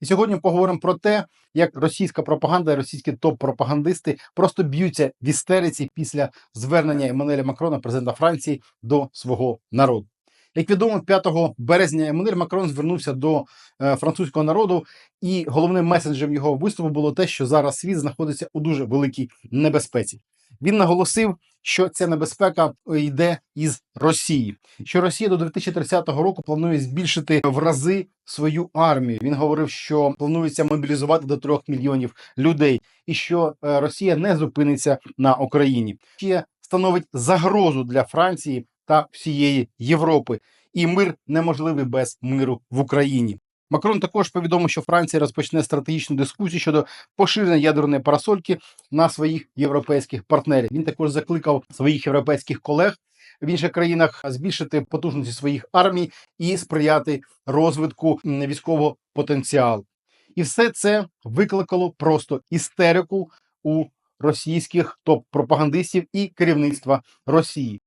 І сьогодні поговоримо про те, як російська пропаганда і російські топ-пропагандисти просто б'ються в істериці після звернення Еммануеля Макрона, президента Франції, до свого народу. Як відомо, 5 березня Еммануель Макрон звернувся до е, французького народу, і головним месенджем його виступу було те, що зараз світ знаходиться у дуже великій небезпеці. Він наголосив, що ця небезпека йде із Росії, що Росія до 2030 року планує збільшити в рази свою армію. Він говорив, що планується мобілізувати до 3 мільйонів людей, і що е, Росія не зупиниться на Україні. Ще становить загрозу для Франції та всієї Європи, і мир неможливий без миру в Україні. Макрон також повідомив, що Франція розпочне стратегічну дискусію щодо поширення ядерної парасольки на своїх європейських партнерів. Він також закликав своїх європейських колег в інших країнах збільшити потужності своїх армій і сприяти розвитку військового потенціалу. І все це викликало просто істерику у російських топ-пропагандистів і керівництва Росії.